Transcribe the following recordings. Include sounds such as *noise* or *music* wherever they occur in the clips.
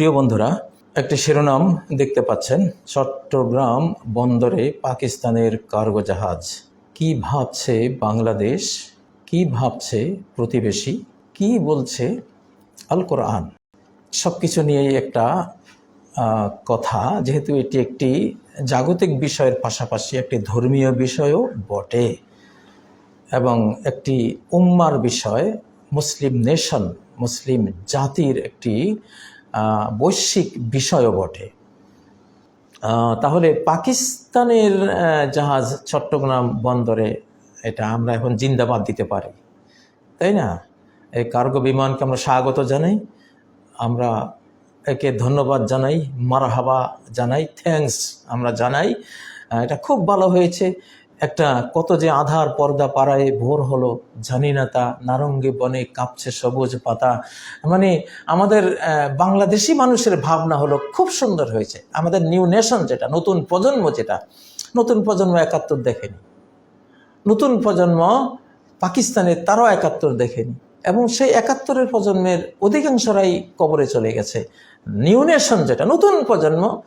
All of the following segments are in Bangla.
প্রিয় বন্ধুরা, একটি শিরোনাম দেখতে পাচ্ছেন। চট্টগ্রাম বন্দরে পাকিস্তানের কার্গো জাহাজ। কি ভাবছে বাংলাদেশ? কি ভাবছে প্রতিবেশী? কি বলছে আল কোরআন? সব কিছু নিয়েই একটা কথা। যেহেতু এটি একটি জাগতিক বিষয়ের পাশাপাশি একটি ধর্মীয় বিষয়ও বটে এবং একটি উম্মার বিষয়, মুসলিম নেশন, মুসলিম জাতির একটি বৈশ্বিক বিষয়ও বটে। তাহলে পাকিস্তানের জাহাজ চট্টগ্রাম বন্দরে এটা আমরা এখন জিন্দাবাদ দিতে পারি, তাই না? এই কার্গো বিমানকে আমরা স্বাগত জানাই, আমরা একে ধন্যবাদ জানাই, মারহাবা জানাই থ্যাঙ্কস আমরা জানাই। এটা খুব ভালো হয়েছে। একটা কত যে আধার পর্দা পাড়ায় ভোর হলো, জানি না তা, নারঙ্গি বনে কাঁপছে সবুজ পাতা। মানে আমাদের বাংলাদেশি মানুষের ভাবনা হলো খুব সুন্দর হয়েছে। আমাদের নিউ নেশন যেটা, নতুন প্রজন্ম যেটা, নতুন প্রজন্ম একাত্তর দেখেনি। নতুন প্রজন্ম পাকিস্তানের তারাও একাত্তর দেখেনি। এবং সেই একাত্তরের প্রজন্মের অধিকাংশরাই কবরে চলে গেছে। নিউ নেশন যেটা, নতুন প্রজন্ম,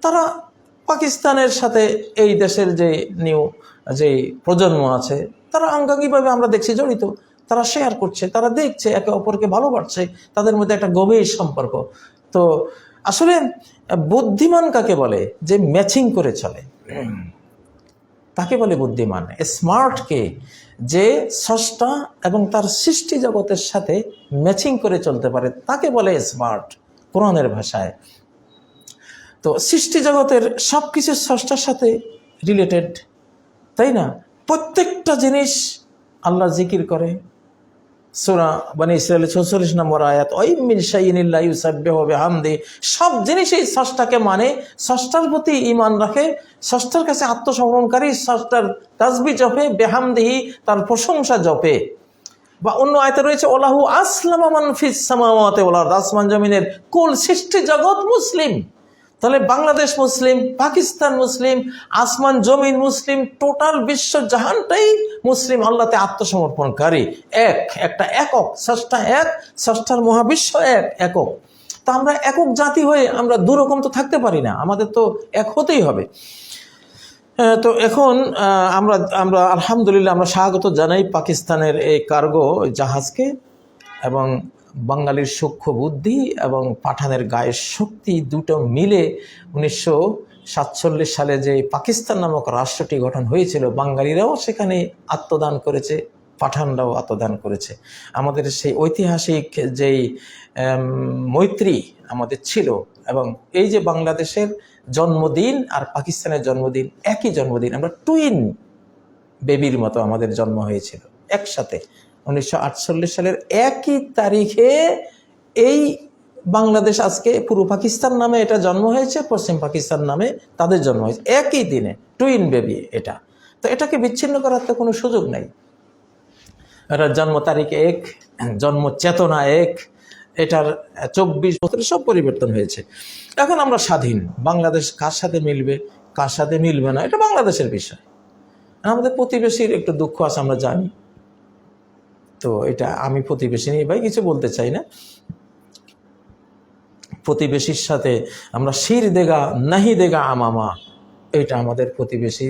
তারা পাকিস্তানের সাথে এই দেশের যে নিউ, যে প্রজন্ম আছে, তারা আঙ্গাঙ্গিভাবে আমরা দেখছি জড়িত। তারা শেয়ার করছে, তারা দেখছে, একে অপরকে ভালোবাসছে, তাদের মধ্যে একটা গভীর সম্পর্ক। তো আসলে, বুদ্ধিমান কাকে বলে? যে ম্যাচিং করে চলে। তাকে বলে বুদ্ধিমান। স্মার্টকে যে স্রষ্টা এবং তার সৃষ্টি জগতের সাথে ম্যাচিং করে চলতে পারে, তাকে বলে স্মার্ট কোরআনের ভাষায়। তো সৃষ্টি জগতের সব কিছু স্রষ্টার সাথে রিলেটেড তাই না? প্রত্যেকটা জিনিস আল্লাহ জিকির করে। সোরা মানে ইসরায়েলের চৌচল্লিশ নম্বর আয়াত ওই মিন শাইনিল্লাহ ইউসাব্বে হবে সব জিনিসই ষষ্ঠাকে মানে ষষ্ঠার প্রতি ইমান রাখে ষষ্ঠার কাছে আত্মসমর্পণকারী ষষ্ঠার তাজবি জপে, বেহামদিহি তার প্রশংসা জপে। বা অন্য আয়তে রয়েছে ওলাহু আসলামা মানফিস সামাওয়াতে ওলা আসমান জমিনের কুল সৃষ্টি জগৎ মুসলিম। তাহলে বাংলাদেশ মুসলিম, পাকিস্তান মুসলিম, আসমান, জমিন মুসলিম, টোটাল বিশ্ব জাহানটাই মুসলিম আল্লাহতে আত্মসমর্পণকারী। এক, একটা একক, ষষ্ঠা এক, ষষ্ঠার মহাবিশ্ব এক, একক। তা আমরা একক জাতি হয়ে আমরা দুরকম তো থাকতে পারি না, আমাদের তো এক হতেই হবে। তো এখন আমরা আমরা আলহামদুলিল্লাহ আমরা স্বাগত জানাই পাকিস্তানের এই কার্গো জাহাজকে এবং বাঙালির সূক্ষ্ম বুদ্ধি এবং পাঠানের গায়ের শক্তি দুটো মিলে উনিশশো সাতচল্লিশ সালে যে পাকিস্তান নামক রাষ্ট্রটি গঠন হয়েছিল, বাঙালিরাও সেখানে আত্মদান করেছে, পাঠানরাও আত্মদান করেছে। আমাদের সেই ঐতিহাসিক যেই মৈত্রী আমাদের ছিল এবং এই যে বাংলাদেশের জন্মদিন আর পাকিস্তানের জন্মদিন, একই জন্মদিন, আমরা টুইন বেবির মতো আমাদের জন্ম হয়েছিল, একসাথে। উনিশশো আটচল্লিশ সালের একই তারিখে এই বাংলাদেশ আজকে পূর্ব পাকিস্তান নামে এটা জন্ম হয়েছে, পশ্চিম পাকিস্তান নামে তাদের জন্ম হয়েছে। একই দিনে টুইন বেবি এটা। তো এটাকে বিচ্ছিন্ন করার তো কোনো সুযোগ নাই। এটার জন্ম তারিখ এক, জন্ম চেতনা এক, এটার চব্বিশ বছরে সব পরিবর্তন হয়েছে। এখন আমরা স্বাধীন। বাংলাদেশ কার সাথে মিলবে, কার সাথে মিলবে না, এটা বাংলাদেশের বিষয়। আমাদের প্রতিবেশীর একটু দুঃখ আছে, আমরা জানি। তো এটা আমি প্রতিবেশী নিয়ে ভাই কিছু বলতে চাই না। প্রতিবেশীর সাথে আমরা শির দেগা, নাহি দেগা আমামা, এটা আমাদের প্রতিবেশী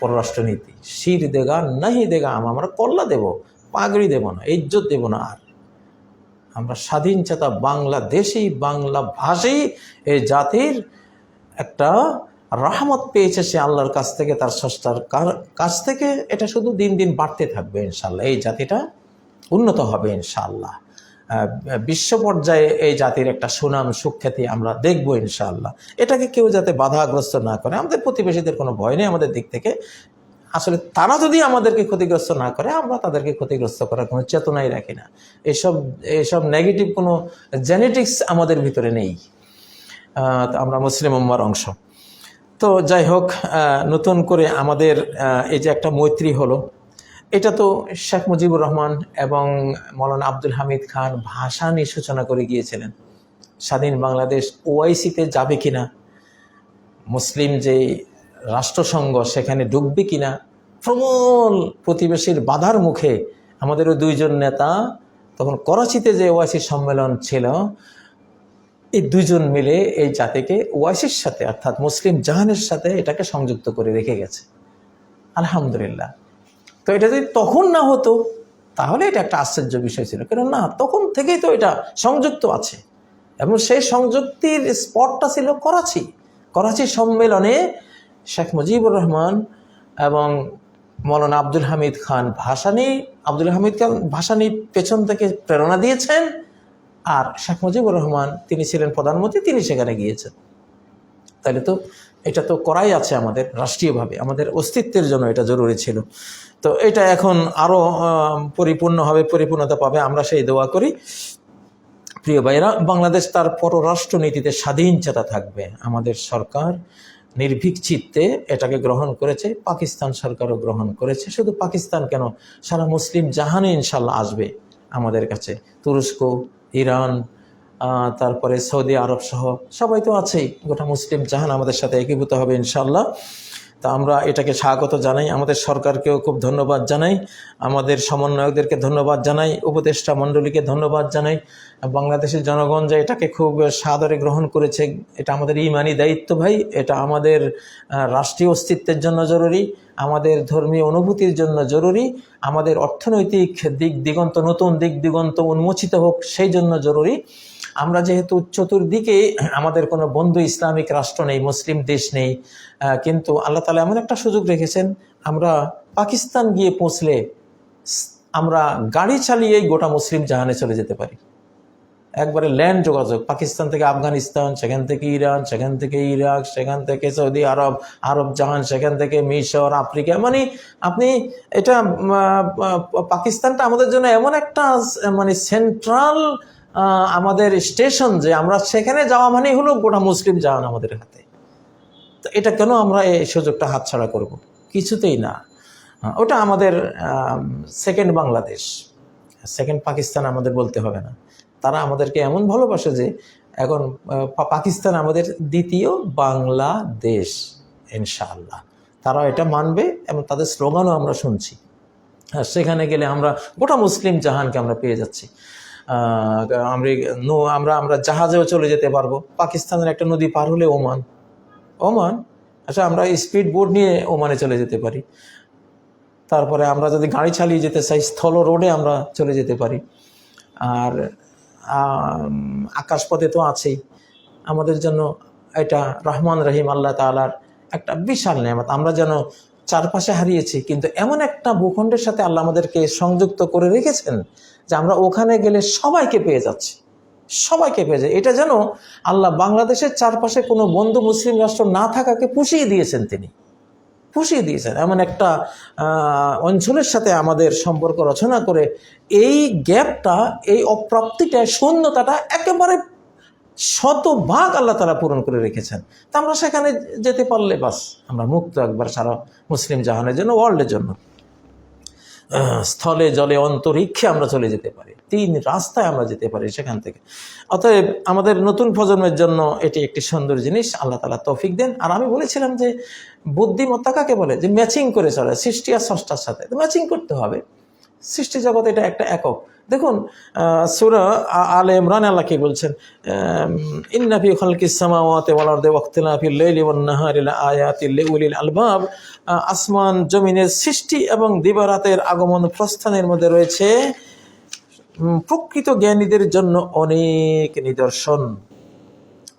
পররাষ্ট্রনীতি। শির দেগা, নাহি দেগা আমা আমরা কল্লা দেব, পাগড়ি দেব না, ইজ্জত দেব না আর। আমরা স্বাধীন চেতা বাংলাদেশি, বাংলা ভাষী, এই জাতির একটা রাহমত পেয়েছে সে আল্লাহর কাছ থেকে, তার স্রষ্টার কাছ থেকে। এটা শুধু দিন দিন বাড়তে থাকবে ইনশাল্লাহ। এই জাতিটা উন্নত হবে ইনশাআল্লাহ। বিশ্ব পর্যায়ে এই জাতির একটা সুনাম, সুখ্যাতি আমরা দেখব ইনশাআল্লাহ। এটাকে কেউ যাতে বাধাগ্রস্ত না করে, আমাদের প্রতিবেশীদের কোনো ভয় নেই আমাদের দিক থেকে। আসলে তারা যদি আমাদেরকে ক্ষতিগ্রস্ত না করে, আমরা তাদেরকে ক্ষতিগ্রস্ত করার কোনো চেতনাই রাখি না। এসব এসব নেগেটিভ কোনো জেনেটিক্স আমাদের ভিতরে নেই। আমরা মুসলিম উম্মার অংশ। তো যাই হোক নতুন করে আমাদের এই যে একটা মৈত্রী হলো এটা তো শেখ মুজিবুর রহমান এবং মৌলানা আব্দুল হামিদ খান ভাষা নিয়ে সূচনা করে গিয়েছিলেন। স্বাধীন বাংলাদেশ ওআইসিতে যাবে কিনা, মুসলিম যে রাষ্ট্রসংঘ সেখানে ঢুকবে কিনা প্রবল প্রতিবেশীর বাধার মুখে আমাদের ওই দুইজন নেতা তখন করাচিতে যে ওআইসি সম্মেলন ছিল, এই দুজন মিলে এই জাতিকে ওয়াইসির সাথে অর্থাৎ মুসলিম জাহানের সাথে এটাকে সংযুক্ত করে রেখে গেছে। আলহামদুলিল্লাহ। তো এটা যদি তখন না হতো, তাহলে এটা একটা আশ্চর্য বিষয় ছিল। কেন না, তখন থেকেই তো এটা সংযুক্ত আছে। এবং সেই সংযুক্তির স্পটটা ছিল করাচি। করাচি সম্মেলনে শেখ মুজিবুর রহমান এবং মৌলানা আব্দুল হামিদ খান ভাসানি, আব্দুল হামিদ খান ভাসানি পেছন থেকে প্রেরণা দিয়েছেন আর শেখ মুজিবুর রহমান, তিনি ছিলেন প্রধানমন্ত্রী, তিনি সেখানে গিয়েছেন। তাহলে তো এটা তো করাই আছে আমাদের রাষ্ট্রীয়ভাবে। আমাদের অস্তিত্বের জন্য এটা জরুরি ছিল। তো এটা এখন আরও পরিপূর্ণভাবে পরিপূর্ণতা পাবে, আমরা সেই দোয়া করি। প্রিয় ভাইরা বাংলাদেশ তার পররাষ্ট্র নীতিতে স্বাধীন চেতা থাকবে। আমাদের সরকার নির্ভীক চিত্তে এটাকে গ্রহণ করেছে, পাকিস্তান সরকারও গ্রহণ করেছে। শুধু পাকিস্তান কেন, সারা মুসলিম জাহানে ইনশাল্লাহ আসবে আমাদের কাছে। তুরস্ক, ইরান তারপরে সৌদি আরব সহ সবাই তো আছেই। গোটা মুসলিম জাহান আমাদের সাথে একীভূত হবে ইনশাল্লাহ তা আমরা এটাকে স্বাগত জানাই। আমাদের সরকারকেও খুব ধন্যবাদ জানাই। আমাদের সমন্বয়কদেরকে ধন্যবাদ জানাই। উপদেষ্টা মণ্ডলীকে ধন্যবাদ জানাই। বাংলাদেশের জনগণ যে এটাকে খুব সাদরে গ্রহণ করেছে, এটা আমাদের ইমানি দায়িত্ব ভাই। এটা আমাদের রাষ্ট্রীয় অস্তিত্বের জন্য জরুরি। আমাদের ধর্মীয় অনুভূতির জন্য জরুরি। আমাদের অর্থনৈতিক দিক দিগন্ত, নতুন দিক দিগন্ত উন্মোচিত হোক, সেই জন্য জরুরি। আমরা যেহেতু চতুর্দিকে আমাদের কোনো বন্ধু ইসলামিক রাষ্ট্র নেই, মুসলিম দেশ নেই কিন্তু আল্লাহ তালা এমন একটা সুযোগ রেখেছেন, আমরা পাকিস্তান গিয়ে পৌঁছলে আমরা গাড়ি চালিয়েই গোটা মুসলিম জাহানে চলে যেতে পারি। একবারে ল্যান্ড যোগাযোগ, পাকিস্তান থেকে আফগানিস্তান, সেখান থেকে ইরান, সেখান থেকে ইরাক, সেখান থেকে সৌদি আরব আরব জাহান, সেখান থেকে মিশর, আফ্রিকা মানে আপনি এটা পাকিস্তানটা আমাদের জন্য এমন একটা মানে সেন্ট্রাল আমাদের স্টেশন যে আমরা সেখানে যাওয়া মানেই হলো গোটা মুসলিম জাহান আমাদের হাতে। তো এটা কেন আমরা এই সুযোগটা হাতছাড়া করব? কিছুতেই না। ওটা আমাদের সেকেন্ড বাংলাদেশ। সেকেন্ড পাকিস্তান আমাদের বলতে হবে না। তারা আমাদেরকে এমন ভালোবাসে যে এখন পাকিস্তান আমাদের দ্বিতীয় বাংলাদেশ, ইনশাআল্লাহ। তারা এটা মানবে এবং তাদের স্লোগানও আমরা শুনছি। হ্যাঁ সেখানে গেলে আমরা গোটা মুসলিম জাহানকে আমরা পেয়ে যাচ্ছি। আমরা আমরা জাহাজেও চলে যেতে পারব। পাকিস্তানের একটা নদী পার হলে ওমান। ওমান? আচ্ছা আমরা স্পিড বোট নিয়ে ওমানে চলে যেতে পারি। তারপরে আমরা যদি গাড়ি চালিয়ে যেতে চাই, স্থল রোডে আমরা চলে যেতে পারি। আর আকাশপথে তো আছেই। আমাদের জন্য এটা রহমান রহিম আল্লাহ তালার একটা বিশাল নেয়ামত। আমরা যেন চারপাশে হারিয়েছি, কিন্তু এমন একটা ভূখণ্ডের সাথে আল্লাহ আমাদেরকে সংযুক্ত করে রেখেছেন যে আমরা ওখানে গেলে সবাইকে পেয়ে যাচ্ছি। সবাইকে পেয়ে যায় এটা যেন আল্লাহ বাংলাদেশের চারপাশে কোনো বন্ধু মুসলিম রাষ্ট্র না থাকাকে পুষিয়ে দিয়েছেন তিনি। পুষিয়ে দিয়েছেন। এমন একটা অঞ্চলের সাথে আমাদের সম্পর্ক রচনা করে এই গ্যাপটা, এই অপ্রাপ্তিটা শূন্যতাটা একেবারে শতভাগ আল্লাহ তারা পূরণ করে রেখেছেন। তা আমরা সেখানে যেতে পারলে বাস, আমরা মুক্ত একবার সারা মুসলিম জাহানের জন্য, ওয়ার্ল্ডের জন্য। স্থলে, জলে, অন্তরিক্ষে আমরা চলে যেতে পারি। তিন রাস্তায় আমরা যেতে পারি সেখান থেকে। অতএব আমাদের নতুন প্রজন্মের জন্য এটি একটি সুন্দর জিনিস, আল্লাহ তালা তৌফিক দেন। আর আমি বলেছিলাম যে, বুদ্ধিমত্তা কাকে বলে? যে ম্যাচিং করে চলে, সৃষ্টি আর স্রষ্টার সাথে। ম্যাচিং করতে হবে। সৃষ্টি জগৎ এটা একটা একক। দেখুন সুরা আলে ইমরান আল্লাহ কি বলছেন? ইন্নাফি খালকিস সামাওয়াতি ওয়াল আরদি ওয়াখতিলাফিল লাইলি ওয়ান নাহারি লাআয়াতিল লিউলিল আলবাব। আসমান জমিনের সৃষ্টি এবং দিবারাতের আগমন প্রস্থানের মধ্যে রয়েছে। প্রকৃত জ্ঞানীদের জন্য অনেক নিদর্শন।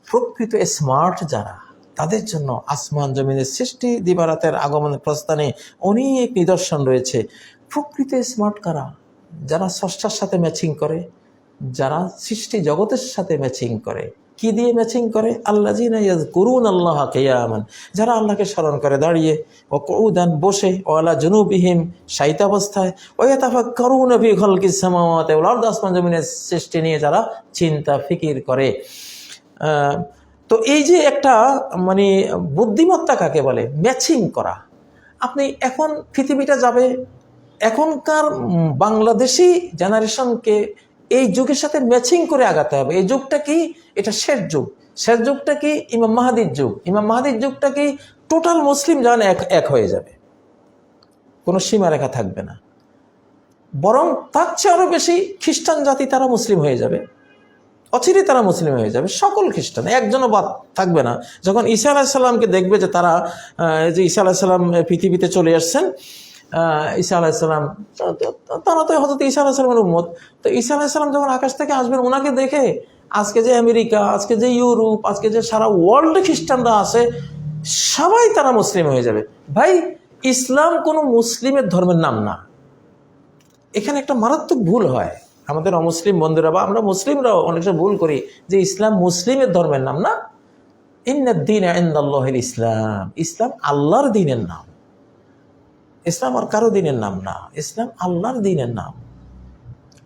প্রকৃত স্মার্ট যারা, তাদের জন্য আসমান জমিনের সৃষ্টি, দিবারাতের আগমন প্রস্থানে অনেক নিদর্শন রয়েছে। প্রকৃত স্মার্ট কারা? যারা স্রষ্টার সাথে ম্যাচিং করে, যারা সৃষ্টি জগতের সাথে ম্যাচিং করে, কি দিয়ে ম্যাচিং করে? আল্লাহ জিনা করুন আল্লাহ কেয়ামান, যারা আল্লাহকে স্মরণ করে দাঁড়িয়ে ও কৌদান বসে ও আল্লাহ জনুবিহীন সাহিত্য অবস্থায় ওয়া তাফা করুন অভি খলকি ওলার আসমান জমিনের সৃষ্টি নিয়ে যারা চিন্তা, ফিকির করে। তো এই যে একটা মানে বুদ্ধিমত্তা কাকে বলে? ম্যাচিং করা। আপনি এখন পৃথিবীটা যাবে এখনকার বাংলাদেশি জেনারেশনকে এই যুগের সাথে ম্যাচিং করে আগাতে হবে। এই যুগটা কি? এটা শেষ যুগ। শেষ যুগটা কি? ইমাম মাহাদির যুগ। ইমাম মাহাদির যুগটা কি? টোটাল মুসলিম জান এক এক হয়ে যাবে। কোনো সীমারেখা থাকবে না। বরং তার চেয়ে আরও বেশি খ্রিস্টান জাতি তারা মুসলিম হয়ে যাবে। অচিরে তারা মুসলিম হয়ে যাবে। সকল খ্রিস্টান একজনও বাদ থাকবে না। যখন ঈসা আলাহিসাল্লামকে দেখবে যে তারা যে ঈসা আলাহিসাল্লাম পৃথিবীতে চলে আসছেন ঈসা আলাহিসাল্লাম তারা তো হয়তো ঈসা আলাহিসাল্লামের উম্মত। তো ঈসা আলাহিসাল্লাম যখন আকাশ থেকে আসবেন ওনাকে দেখে আজকে যে আমেরিকা, আজকে যে ইউরোপ, আজকে যে সারা ওয়ার্ল্ডে খ্রিস্টানরা আছে, সবাই তারা মুসলিম হয়ে যাবে। ভাই, ইসলাম কোনো মুসলিমের ধর্মের নাম না। এখানে একটা মারাত্মক ভুল হয়। আমাদের অমুসলিম বন্ধুরা বা আমরা মুসলিমরাও অনেকটা ভুল করি যে ইসলাম মুসলিমের ধর্মের নাম না। ইন্দিন ইসলাম। ইসলাম আল্লাহর দিনের নাম। ইসলাম আর কারও দিনের নাম না, ইসলাম আল্লাহর দিনের নাম।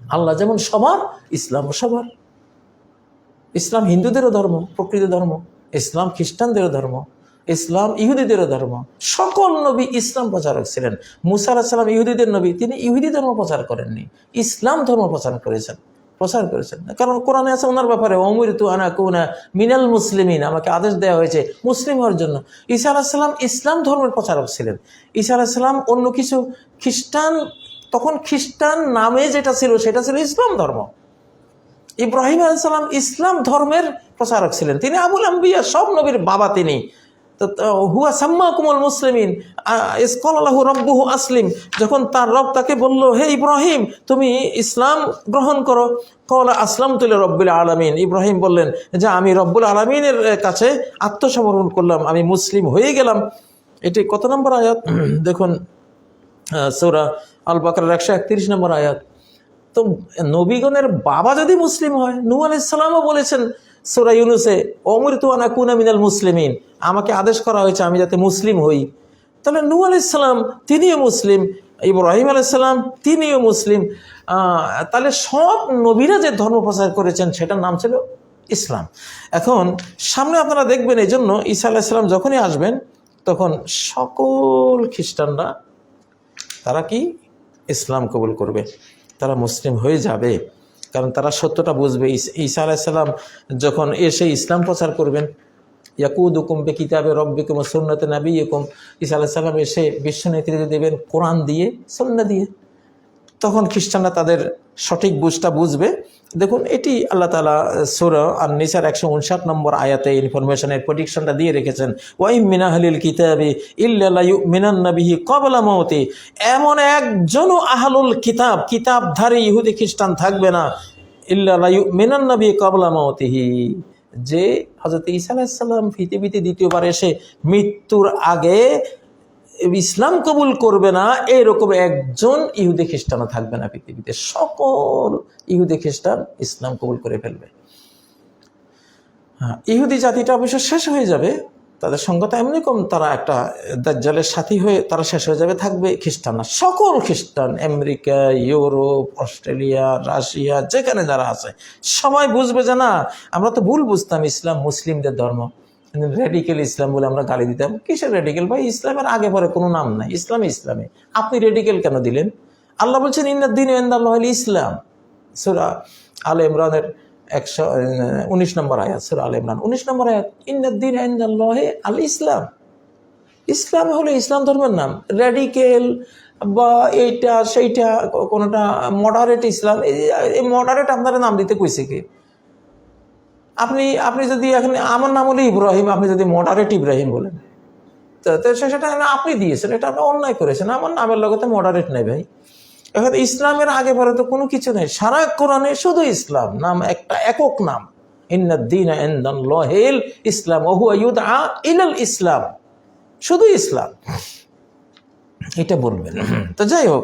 আল্লাহ যেমন সবার, ইসলামও সবার। ইসলাম হিন্দুদেরও ধর্ম, প্রকৃত ধর্ম। ইসলাম খ্রিস্টানদেরও ধর্ম। ইসলাম ইহুদিদেরও ধর্ম। সকল নবী ইসলাম প্রচারক ছিলেন। মুসা আলাহিসাল্লাম ইহুদিদের নবী, তিনি ইহুদি ধর্ম প্রচার করেননি। ইসলাম ধর্ম প্রচার করেছেন। প্রচার করেছেন। কারণ কোরআনে আছে ওনার ব্যাপারে অমৃত তু আনা কুনা মিনাল মুসলিমিন আমাকে আদেশ দেওয়া হয়েছে মুসলিম হওয়ার জন্য। ঈসা আলাহিসাল্লাম ইসলাম ধর্মের প্রচারক ছিলেন। ঈসা আলাহিসাল্লাম অন্য কিছু খ্রিস্টান, তখন খ্রিস্টান নামে যেটা ছিল সেটা ছিল ইসলাম ধর্ম। ইব্রাহিম আলাইসাল্লাম ইসলাম ধর্মের প্রচারক ছিলেন। তিনি আবুল আম্বিয়া, সব নবীর বাবা তিনি। হুয়া সাম্মা কুমল মুসলিমিন ইসকলাহু রব্বুহু আসলিম। যখন তার রব তাকে বলল, হে ইব্রাহিম, তুমি ইসলাম গ্রহণ করো। কলা আসলাম তুলে রব্বুল আলমিন। ইব্রাহিম বললেন, যে, আমি রব্বুল আলমিনের কাছে আত্মসমর্পণ করলাম। আমি মুসলিম হয়ে গেলাম। এটি কত নম্বর আয়াত? *clears throat* দেখুন সৌরা আল বাকরের একশো একত্রিশ নম্বর আয়াত। তো, নবীগণের বাবা যদি মুসলিম হয় নূ আলাইসালামও বলেছেন সুরা ইউনুসে অমৃত আনা কুনা মিনাল মুসলিমিন আমাকে আদেশ করা হয়েছে আমি যাতে মুসলিম হই। তাহলে নূ আলাইসালাম তিনিও মুসলিম, ইব্রাহিম আলাইসালাম তিনিও মুসলিম। তাহলে সব নবীরা যে ধর্ম প্রচার করেছেন সেটার নাম ছিল ইসলাম। এখন সামনে আপনারা দেখবেন এই জন্য ঈসা আলাইসালাম যখনই আসবেন, তখন সকল খ্রিস্টানরা তারা কি? ইসলাম কবুল করবে। তারা মুসলিম হয়ে যাবে। কারণ তারা সত্যটা বুঝবে। ঈসা আলাইসাল্লাম যখন এসে ইসলাম প্রচার করবেন ইয়াকুদ হুকুম বে কিতাবে রব্বিকুম সুন্নতে নাবি হুকুম ঈসা আলাইসাল্লাম এসে বিশ্ব নেতৃত্ব দেবেন কোরআন দিয়ে, সন্না দিয়ে। তখন খ্রিস্টানরা তাদের সঠিক বুঝটা বুঝবে। দেখুন, এটি আল্লাহ তালা সুর আর নিসার একশো উনষাট নম্বর আয়াতে ইনফরমেশনের প্রেডিকশনটা দিয়ে রেখেছেন। ওয়াইম মিনাহলিল কিতাবি ইল্লাল্লাহু মিনান নবিহি কবলা মৌতি এমন একজনও আহলুল কিতাব, কিতাবধারী ইহুদি খ্রিস্টান থাকবে না। ইল্লাল্লাহু মিনান নবী কবলা মৌতিহি যে হজরত ঈসা আলাইসাল্লাম পৃথিবীতে দ্বিতীয়বার এসে মৃত্যুর আগে ইসলাম কবুল করবে না, এরকম একজন ইহুদি খ্রিস্টানও থাকবে না পৃথিবীতে। সকল ইহুদি খ্রিস্টান ইসলাম কবুল করে ফেলবে। হ্যাঁ ইহুদি জাতিটা অবশ্য শেষ হয়ে যাবে, তাদের সঙ্গতা এমনি কম, তারা একটা দাজ্জালের সাথী হয়ে তারা শেষ হয়ে যাবে, থাকবে খ্রিস্টানরা সকল খ্রিস্টান, আমেরিকা, ইউরোপ, অস্ট্রেলিয়া, রাশিয়া, যেখানে যারা আছে, সবাই বুঝবে যে না, আমরা তো ভুল বুঝতাম, ইসলাম মুসলিমদের ধর্ম। রেডিকেল ইসলাম বলে আমরা গালি দিতাম। কিসের রেডিকেল ভাই, ইসলামের আগে পরে কোনো নাম নাই। ইসলাম ইসলামে। আপনি রেডিকেল কেন দিলেন? আল্লাহ বলছেন ইন্দিন আল্লাহ ইসলাম। সুরা আল ইমরানের একশো উনিশ নম্বর আয়াত, সুরা আল ইমরান, উনিশ নম্বর আয়াত ইন্দিন আল্লাহ আল ইসলাম। ইসলাম হলো ইসলাম ধর্মের নাম। রেডিকেল বা এইটা, সেইটা কোনোটা মডারেট ইসলাম, এই মডারেট আপনারা নাম দিতে কইছে কি? আপনি আপনি যদি এখন, আমার নাম হলো ইব্রাহিম, আপনি যদি মডারেট ইব্রাহিম বলেন। তো সেটা আপনি দিয়েছেন, এটা আপনি অন্যায় করেছেন, আমার নামের লগতে মডারেট নেই ভাই। এখন ইসলামের আগে পরে তো কোনো কিছু নেই, সারা কোরআনে শুধু ইসলাম, নাম একটা একক নাম। লহেল ইসলাম ওহু ইউদ আ ইলাল ইসলাম। শুধু ইসলাম। এটা বলবেন। তো যাই হোক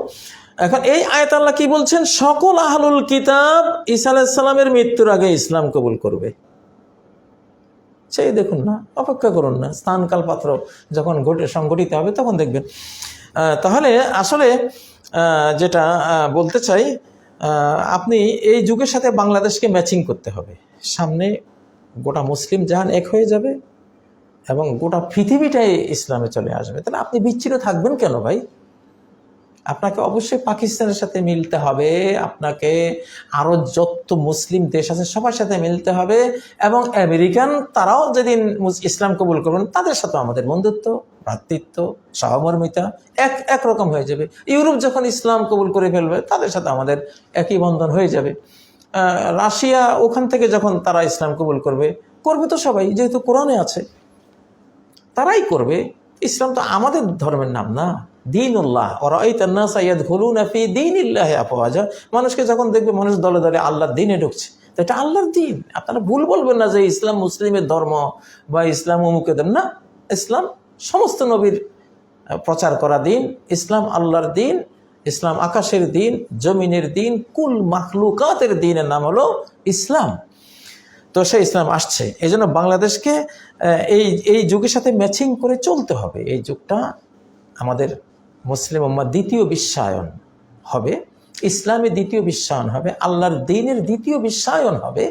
এখন এই আয়াত আল্লাহ কি বলছেন? সকল আহলুল কিতাব ঈসা আলাইসাল্লামের মৃত্যুর আগে ইসলাম কবুল করবে। সেই দেখুন না, অপেক্ষা করুন না, স্থানকাল পাত্র যখন ঘটে সংগঠিত হবে, তখন দেখবেন। তাহলে আসলে যেটা বলতে চাই আপনি এই যুগের সাথে বাংলাদেশকে ম্যাচিং করতে হবে। সামনে গোটা মুসলিম জাহান এক হয়ে যাবে এবং গোটা পৃথিবীটাই ইসলামে চলে আসবে। তাহলে আপনি বিচ্ছিন্ন থাকবেন কেন ভাই? আপনাকে অবশ্যই পাকিস্তানের সাথে মিলতে হবে, আপনাকে আরও যত মুসলিম দেশ আছে সবার সাথে মিলতে হবে এবং আমেরিকান তারাও যেদিন ইসলাম কবুল করবেন, তাদের সাথে আমাদের বন্ধুত্ব, ভ্রাতৃত্ব, সহমর্মিতা এক একরকম হয়ে যাবে। ইউরোপ যখন ইসলাম কবুল করে ফেলবে, তাদের সাথে আমাদের একই বন্ধন হয়ে যাবে। রাশিয়া ওখান থেকে যখন তারা ইসলাম কবুল করবে করবে তো সবাই, যেহেতু কোরআনে আছে। তারাই করবে, ইসলাম তো আমাদের ধর্মের নাম না। দিন উল্লাহ ওরা এই তান্না সাইয়াদ হলুন আফি দিন ইল্লাহ আপাওয়াজা মানুষকে যখন দেখবে, মানুষ দলে দলে আল্লাহর দিনে ঢুকছে। তো এটা আল্লাহর দিন। আপনারা ভুল বলবেন না যে ইসলাম মুসলিমের ধর্ম বা ইসলাম অমুকের ধর্ম। না, ইসলাম সমস্ত নবীর প্রচার করা দিন। ইসলাম আল্লাহর দিন, ইসলাম আকাশের দিন, জমিনের দিন, কুল মাখলুকাতের দিনের নাম হলো ইসলাম। তো সে ইসলাম আসছে। এই জন্য বাংলাদেশকে এই এই যুগের সাথে ম্যাচিং করে চলতে হবে। এই যুগটা আমাদের মুসলিম উম্মার দ্বিতীয় বিশ্বায়ন হবে, ইসলামের দ্বিতীয় বিশ্বায়ন হবে, আল্লাহর দিনের দ্বিতীয় বিশ্বায়ন হবে।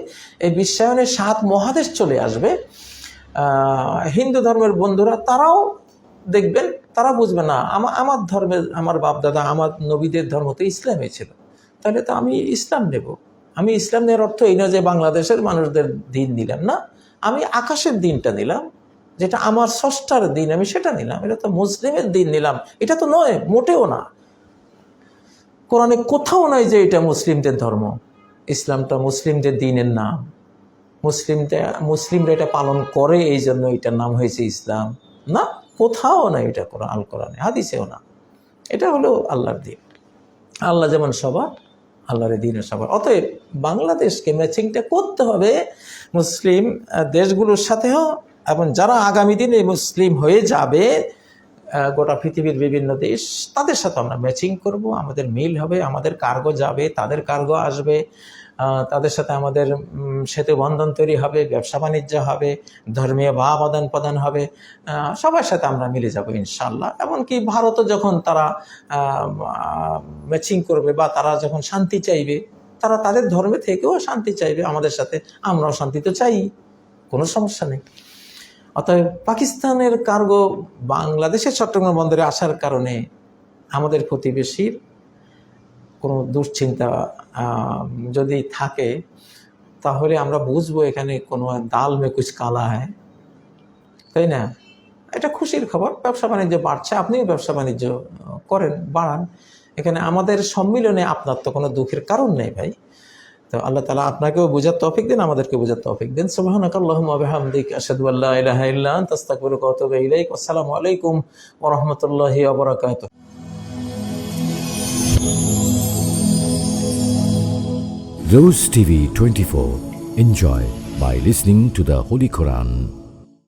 এই বিশ্বায়নের সাত মহাদেশ চলে আসবে। হিন্দু ধর্মের বন্ধুরা তারাও দেখবেন, তারা বুঝবে, না আমার আমার ধর্মের আমার বাপদাদা, আমার নবীদের ধর্ম তো ইসলামে ছিল। তাহলে তো আমি ইসলাম নেব। আমি ইসলাম নেওয়ার অর্থ এই না যে বাংলাদেশের মানুষদের দিন নিলাম না। আমি আকাশের দিনটা নিলাম যেটা আমার ষষ্ঠার দিন, আমি সেটা নিলাম। এটা তো মুসলিমের দিন নিলাম। এটা তো নয়, মোটেও না। কোরআনে কোথাও নয় যে এটা মুসলিমদের ধর্ম। ইসলামটা মুসলিমদের দিনের নাম। মুসলিমটা, মুসলিমরা এটা পালন করে এই জন্য এটার নাম হয়েছে ইসলাম। না, কোথাও না এটা কোরআন, আল কোরআনে, হাদিসেও না। এটা হলো আল্লাহর দিন। আল্লাহ যেমন সবার, আল্লাহর দিনের সবার। অতএব বাংলাদেশকে ম্যাচিংটা করতে হবে। মুসলিম দেশগুলোর সাথেও এবং যারা আগামী দিনে মুসলিম হয়ে যাবে গোটা পৃথিবীর বিভিন্ন দেশ, তাদের সাথে আমরা ম্যাচিং করব। আমাদের মিল হবে, আমাদের কার্গো যাবে, তাদের কার্গো আসবে তাদের সাথে আমাদের সেতু বন্ধন তৈরি হবে, ব্যবসা বাণিজ্য হবে, ধর্মীয় ভাব আদান প্রদান হবে সবার সাথে আমরা মিলে যাব ইনশাল্লাহ এমনকি ভারতও যখন তারা ম্যাচিং করবে বা তারা যখন শান্তি চাইবে, তারা তাদের ধর্মে থেকেও শান্তি চাইবে, আমাদের সাথে আমরাও শান্তি তো চাই, কোনো সমস্যা নেই। অতএব পাকিস্তানের কার্গো বাংলাদেশের চট্টগ্রাম বন্দরে আসার কারণে আমাদের প্রতিবেশীর কোনো দুশ্চিন্তা যদি থাকে, তাহলে আমরা বুঝব এখানে কোনো দাল মে কুচ কালা হয়। তাই না? এটা খুশির খবর। ব্যবসা বাণিজ্য বাড়ছে, আপনিও ব্যবসা বাণিজ্য করেন, বাড়ান। এখানে আমাদের সম্মিলনে আপনার তো কোনো দুঃখের কারণ নেই ভাই। তো আল্লাহ তালা আপনাকেও বোঝার তফিক দিন আমাদেরকে বোঝার তফিক দিন সুবহানাক আল্লাহুম্মা ওয়া বিহামদিক, আশহাদু আল্লা ইলাহা ইল্লা আনতা, আস্তাগফিরুকা ওয়া আতুবু ইলাইক আসসালামু আলাইকুম বারাকাতুহু Rose TV 24. Enjoy by listening to the Holy Quran.